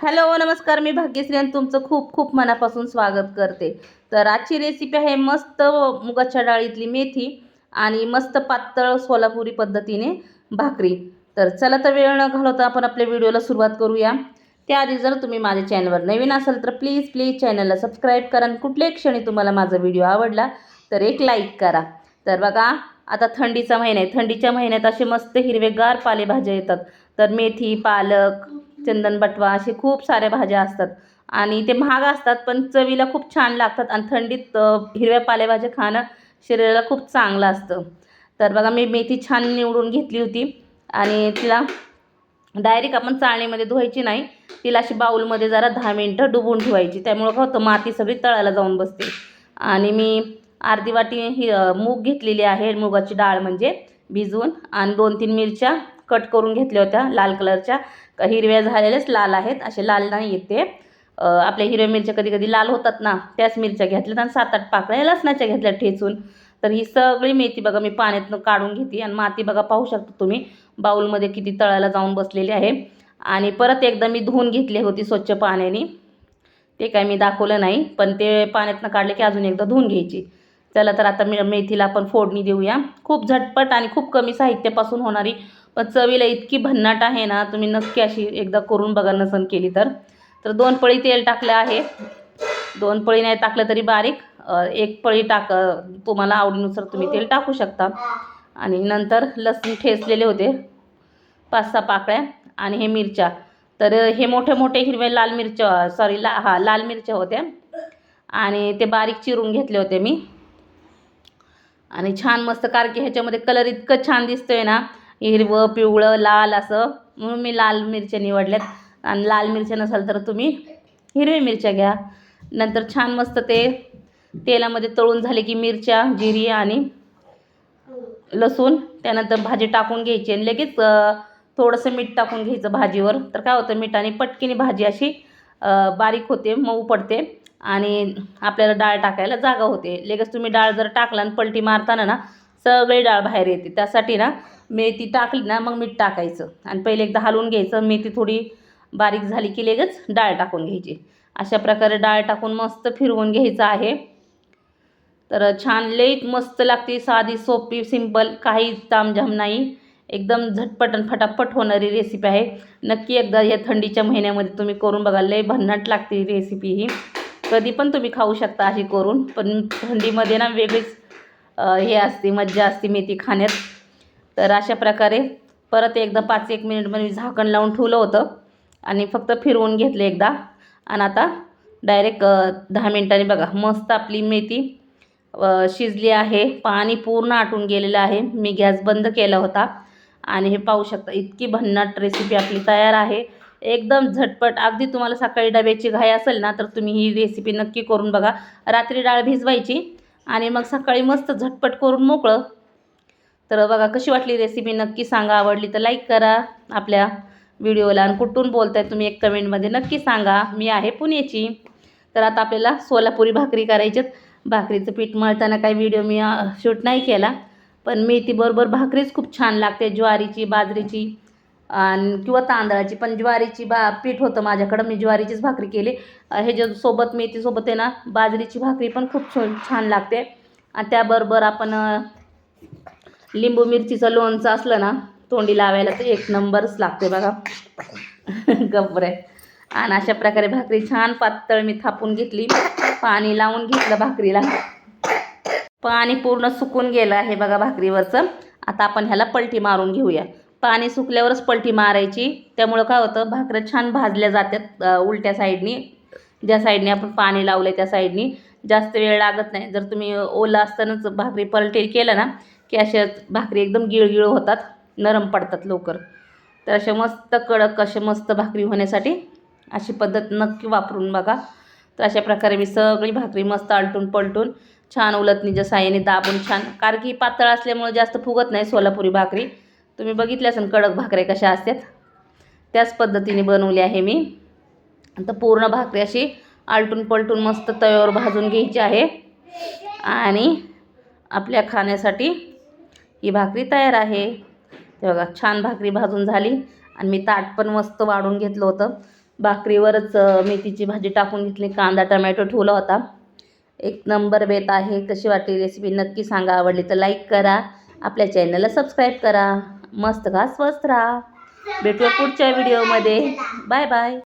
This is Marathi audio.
हॅलो नमस्कार मी भाग्यश्री आणि तुमचं खूप खूप मनापासून स्वागत करते. तर आजची रेसिपी आहे मस्त मुगाच्या डाळीतली मेथी आणि मस्त पातळ सोलापुरी पद्धतीने भाकरी. तर चला तर वेळ न घालवता आपण आपल्या व्हिडिओला सुरुवात करूया. त्याआधी जर तुम्ही माझ्या चॅनलवर नवीन असाल तर प्लीज प्लीज चॅनलला सबस्क्राईब करा आणि कुठल्याही क्षणी तुम्हाला माझा व्हिडिओ आवडला तर एक लाईक करा. तर बघा आता थंडीचा महिना आहे. थंडीच्या महिन्यात असे मस्त हिरवेगार पालेभाज्या येतात. तर मेथी पालक चंदन बटवा असे खूप साऱ्या भाज्या असतात. आणि ते महाग असतात पण चवीला खूप छान लागतात आणि थंडीत हिरव्या पालेभाज्या खाणं शरीराला खूप चांगलं असतं. तर बघा मी मेथी छान निवडून घेतली होती. आणि तिला डायरेक्ट आपण चाळणीमध्ये धुवायची नाही. तिला अशी बाऊलमध्ये जरा दहा मिनटं डुबून ठेवायची. त्यामुळं काय होतं माती सगळी तळायला जाऊन बसते. आणि मी अर्धी वाटी ही मूग घेतलेली आहे. मुगाची डाळ म्हणजे भिजवून आणि दोन तीन मिरच्या कट करून घेतल्या होत्या लाल कलरच्या. हिरव्या झालेल्याच लाल आहेत. असे लाल नाही येते आपल्या हिरव्या मिरच्या कधी कधी लाल होतात ना त्याच मिरच्या घेतल्यात आणि सात आठ पाकळ्या लसणाच्या घेतल्या ठेचून. तर ही सगळी मेथी बघा मी पाण्यातनं काढून घेते आणि माती बघा पाहू शकता तुम्ही. बाऊलमध्ये किती तळायला जाऊन बसलेली आहे. आणि परत एकदा मी धुवून घेतली होती स्वच्छ पाण्याने. ते काय मी दाखवलं नाही पण ते पाण्यातनं काढले की अजून एकदा धुवून घ्यायची. चला तर आता मी मेथीला आपण फोडणी देऊया. खूप झटपट आणि खूप कमी साहित्यापासून होणारी पण चवीला इतकी भन्नाट आहे ना तुम्ही नक्की अशी एकदा करून बघा नसन केली तर. तर दोन पळी तेल टाकलं आहे. दोन पळी नाही टाकलं तरी बारीक. एक पळी टाक तुम्हाला आवडीनुसार तुम्ही तेल टाकू शकता. आणि नंतर लसूण ठेचलेले होते. पाच सहा पाकळ्या आणि हे मिरच्या. तर हे मोठे मोठे हिरवे लाल मिरच्या सॉरी ला हा लाल मिरच्या होत्या. आणि ते बारीक चिरून घेतले होते मी. आणि छान मस्त कारण की ह्याच्यामध्ये कलर इतकं छान दिसतोय ना हिरवं पिवळं लाल असं. म्हणून मी लाल मिरच्या निवडल्यात. आणि लाल मिरच्या नसाल तर तुम्ही हिरव्या मिरच्या घ्या. नंतर छान मस्त ते तेलामध्ये तळून झाले की मिरच्या जिरी आणि लसूण. त्यानंतर भाजी टाकून घ्यायची आणि लगेच थोडंसं मीठ टाकून घ्यायचं भाजीवर. तर काय होतं मिठाने पटकीने भाजी अशी बारीक होते मऊ पडते. आणि आपल्याला डाळ टाकायला जागा होते. लगेच तुम्ही डाळ जर टाकला आणि पलटी मारताना ना सगळी डाळ बाहेर येते. त्यासाठी ना मेथी टाकली ना मग मीठ टाकायचं. आणि पहिले एकदा हलवून घ्यायचं. मेथी थोडी बारीक झाली की लगेच डाळ टाकून घ्यायची. अशा प्रकारे डाळ टाकून मस्त फिरवून घ्यायचं आहे. तर छान लई मस्त लागते. साधी सोपी सिंपल काही तामझाम नाही. एकदम झटपट आणि फटाफट होणारी रेसिपी आहे. नक्की एकदा या थंडीच्या महिन्यामध्ये तुम्ही करून बघा. लई भन्नाट लागते ही रेसिपी ही. कधी पण तुम्ही खाऊ शकता अशी करून. पण थंडीमध्ये ना वेगळीच हे असते मज्जा असते मेथी खाण्यात. तर अशा प्रकारे परत एकदा पाच एक मिनिटमध्ये म्हणजे मी झाकण लावून ठेवलं होतं. आणि फक्त फिरवून घेतलं एकदा. आणि आता डायरेक्ट दहा मिनटांनी बघा मस्त आपली मेथी शिजली आहे. पाणी पूर्ण आटून गेलेलं आहे. मी गॅस बंद केला होता. आणि हे पाहू शकता इतकी भन्नाट रेसिपी आपली तयार आहे. एकदम झटपट. अगदी तुम्हाला सकाळी डब्याची घाई असेल ना तर तुम्ही ही रेसिपी नक्की करून बघा. रात्री डाळ भिजवायची. आणि मग सकाळी मस्त झटपट करून मोकळं. तर बघा कशी वाटली रेसिपी नक्की सांगा. आवडली तर लाईक करा आपल्या व्हिडिओला आणि कुठून बोलताय तुम्ही एक कमेंटमध्ये नक्की सांगा. मी आहे पुण्याची तर आता आपल्याला सोलापुरी भाकरी करायची भाकरीचं पीठ मळताना काही व्हिडिओ मी शूट नाही केला. पण मेथीबरोबर भाकरीच खूप छान लागते. ज्वारीची बाजरीची आणि किंवा तांदळाची. पण ज्वारीची बा पीठ होतं माझ्याकडं. मी ज्वारीचीच भाकरी केली. अ, ह्याच्यासोबत मेथीसोबत आहे ना बाजरीची भाकरी पण खूप छान लागते. आणि त्याबरोबर आपण लिंबू मिरचीचं लोणचं असलं ना तोंडी लावायला तर एक नंबरच लागते बघा. गब्बर आहे आणि अशा प्रकारे भाकरी छान पातळ मी थापून घेतली. पाणी लावून घेतलं भाकरीला. पाणी पूर्ण सुकून गेलं आहे बघा भाकरीवरचं. आता आपण ह्याला पलटी मारून घेऊया. पाणी सुकल्यावरच पलटी मारायची. त्यामुळं काय होतं भाकऱ्या छान भाजल्या जातात उलट्या साईडनी. ज्या साईडने आपण पाणी लावलं त्या साईडनी. जास्त वेळ लागत नाही. जर तुम्ही ओलं असतानाच भाकरी पलटी केलं ना की अशा भाकरी एकदम गिळगिळ होतात नरम पडतात लवकर. तर अशा मस्त कडक अशा मस्त भाकरी होण्यासाठी अशी पद्धत नक्की वापरून बघा. तर अशा प्रकारे मी सगळी भाकरी मस्त आलटून पलटून छान उलटणीच्या साह्याने दाबून छान कारण की पातळ असल्यामुळे जास्त फुगत नाही सोलापुरी भाकरी. तुम्ही बघितल्या असेल कडक भाकऱ्या कशा असतात? त्याच पद्धतीने बनवली आहे मी. तर पूर्ण भाकरी अशी आलटून पलटून मस्त तव्यावर भाजून घ्यायची आहे. आणि आपल्या खाण्यासाठी ही भाकरी तयार आहे. ते बघा छान भाकरी भाजून झाली. आणि मी ताट पण मस्त वाढून घेतलं होतं. भाकरीवरच मेथीची भाजी टाकून घेतली. कांदा टमॅटो ठेवला होता. एक नंबर बेत आहे. कशी वाटली रेसिपी नक्की सांगा. आवडली तर लाईक करा. आपल्या चॅनलला सबस्क्राईब करा. मस्त खा स्वस्त राहा. भेटूया पुढच्या व्हिडिओमध्ये. Bye bye.